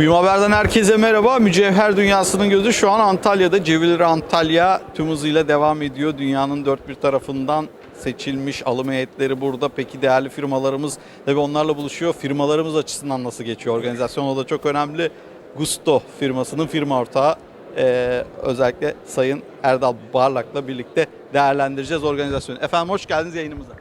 Kuyum Haber'den herkese merhaba. Mücevher dünyasının gözü şu an Antalya'da. Cevizli Antalya tüm hızıyla devam ediyor. Dünyanın dört bir tarafından seçilmiş alım heyetleri burada. Peki değerli firmalarımız tabii onlarla buluşuyor. Firmalarımız açısından nasıl geçiyor? Organizasyon o da çok önemli. Gusto firmasının firma ortağı eee, özellikle Sayın Erdal Barlak'la birlikte değerlendireceğiz organizasyonu. Efendim hoş geldiniz yayınımıza.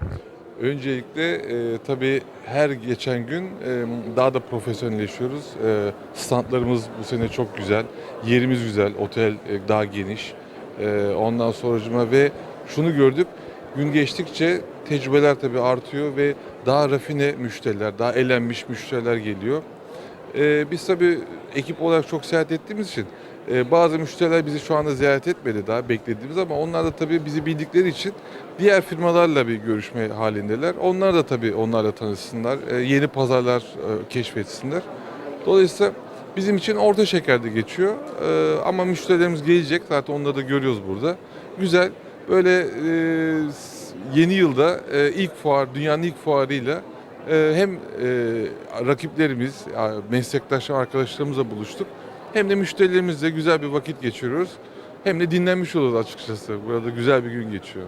Öncelikle e, tabii her geçen gün e, daha da profesyonelleşiyoruz. E, standlarımız bu sene çok güzel. Yerimiz güzel, otel e, daha geniş. E, ondan sonracıma ve şunu gördük. Gün geçtikçe tecrübeler tabii artıyor ve daha rafine müşteriler, daha elenmiş müşteriler geliyor. E, biz tabii ekip olarak çok seyahat ettiğimiz için e, bazı müşteriler bizi şu anda ziyaret etmedi daha beklediğimiz ama onlar da tabii bizi bildikleri için diğer firmalarla bir görüşme halindeler. Onlar da tabii onlarla tanışsınlar, e, yeni pazarlar e, keşfetsinler. Dolayısıyla bizim için orta şekerde geçiyor E, ama müşterilerimiz gelecek zaten onları da görüyoruz burada. Güzel böyle e, yeni yılda e, ilk fuar, dünyanın ilk fuarıyla hem e, rakiplerimiz, meslektaş arkadaşlarımızla buluştuk. Hem de müşterilerimizle güzel bir vakit geçiriyoruz. Hem de dinlenmiş oluyoruz açıkçası. Burada güzel bir gün geçiyor.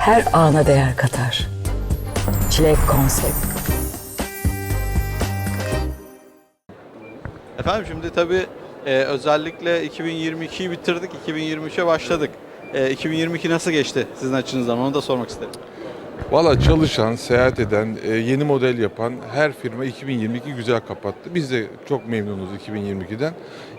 Her ana değer katar. Çilek konsept. Efendim şimdi tabii e, özellikle 2022'yi bitirdik, 2023'e başladık. E, 2022 nasıl geçti sizin açınızdan onu da sormak isterim. Valla çalışan, seyahat eden, e, yeni model yapan her firma 2022 güzel kapattı. Biz de çok memnunuz 2022'den.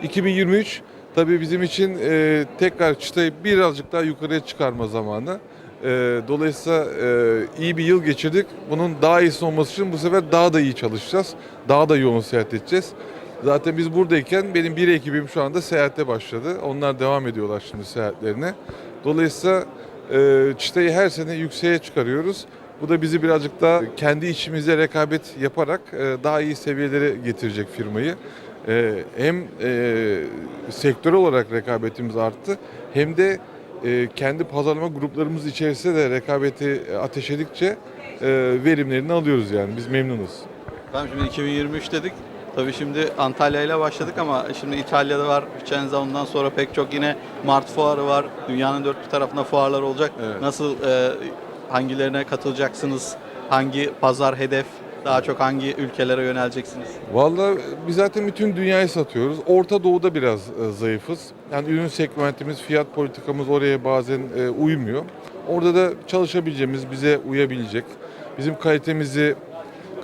2023 tabii bizim için e, tekrar çıtayı birazcık daha yukarıya çıkarma zamanı. E, dolayısıyla e, iyi bir yıl geçirdik. Bunun daha iyisi olması için bu sefer daha da iyi çalışacağız. Daha da yoğun seyahat edeceğiz. Zaten biz buradayken benim bir ekibim şu anda seyahate başladı. Onlar devam ediyorlar şimdi seyahatlerine. Dolayısıyla e, çıtayı her sene yükseğe çıkarıyoruz. Bu da bizi birazcık daha kendi içimizde rekabet yaparak e, daha iyi seviyelere getirecek firmayı. E, hem e, sektör olarak rekabetimiz arttı hem de kendi pazarlama gruplarımız içerisinde de rekabeti ateşledikçe e, verimlerini alıyoruz yani biz memnunuz. Efendim şimdi 2023 dedik. Tabii şimdi Antalya ile başladık ama şimdi İtalya'da var, Vicenza ondan sonra pek çok yine Mart fuarı var. Dünyanın dört bir tarafında fuarlar olacak. Evet. Nasıl, e, hangilerine katılacaksınız? Hangi pazar hedef? Daha çok hangi ülkelere yöneleceksiniz? Vallahi biz zaten bütün dünyayı satıyoruz. Orta Doğu'da biraz e, zayıfız. Yani ürün segmentimiz, fiyat politikamız oraya bazen e, uymuyor. Orada da çalışabileceğimiz, bize uyabilecek, bizim kalitemizi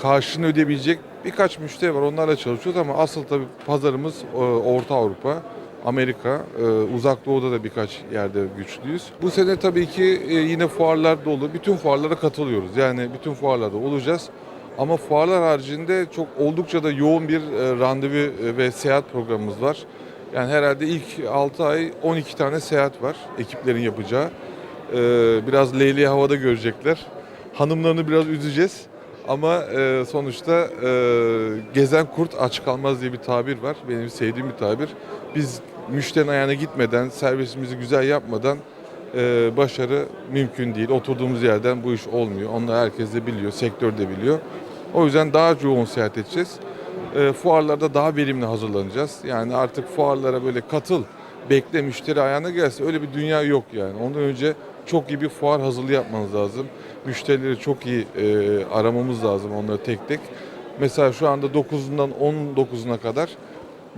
karşılığını ödeyebilecek birkaç müşteri var. Onlarla çalışıyoruz ama asıl tabii pazarımız e, Orta Avrupa, Amerika, e, Uzak Doğu'da da birkaç yerde güçlüyüz. Bu sene tabii ki e, yine fuarlar dolu. Bütün fuarlara katılıyoruz. Yani bütün fuarlarda olacağız. Ama fuarlar haricinde çok oldukça da yoğun bir e, randevu e, ve seyahat programımız var. Yani herhalde ilk 6 ay 12 tane seyahat var ekiplerin yapacağı. E, biraz leyli havada görecekler. Hanımlarını biraz üzeceğiz. Ama sonuçta gezen kurt aç kalmaz diye bir tabir var. Benim sevdiğim bir tabir. Biz müşterinin ayağına gitmeden, servisimizi güzel yapmadan başarı mümkün değil. Oturduğumuz yerden bu iş olmuyor. Onu herkes de biliyor, sektör de biliyor. O yüzden daha yoğun seyahat edeceğiz. E, fuarlarda daha verimli hazırlanacağız. Yani artık fuarlara böyle katıl, bekle müşteri ayağına gelsin. Öyle bir dünya yok yani. Ondan önce çok iyi bir fuar hazırlığı yapmanız lazım. Müşterileri çok iyi e, aramamız lazım onları tek tek. Mesela şu anda 9'undan 19'una kadar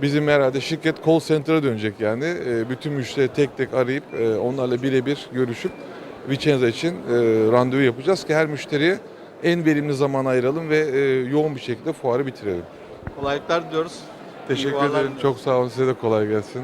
bizim herhalde şirket call center'a dönecek yani. E, bütün müşteri tek tek arayıp e, onlarla birebir görüşüp Vicenza için e, randevu yapacağız ki her müşteriye en verimli zaman ayıralım ve e, yoğun bir şekilde fuarı bitirelim. Kolaylıklar diliyoruz. Teşekkür ederim. diliyoruz. Çok sağ olun. Size de kolay gelsin.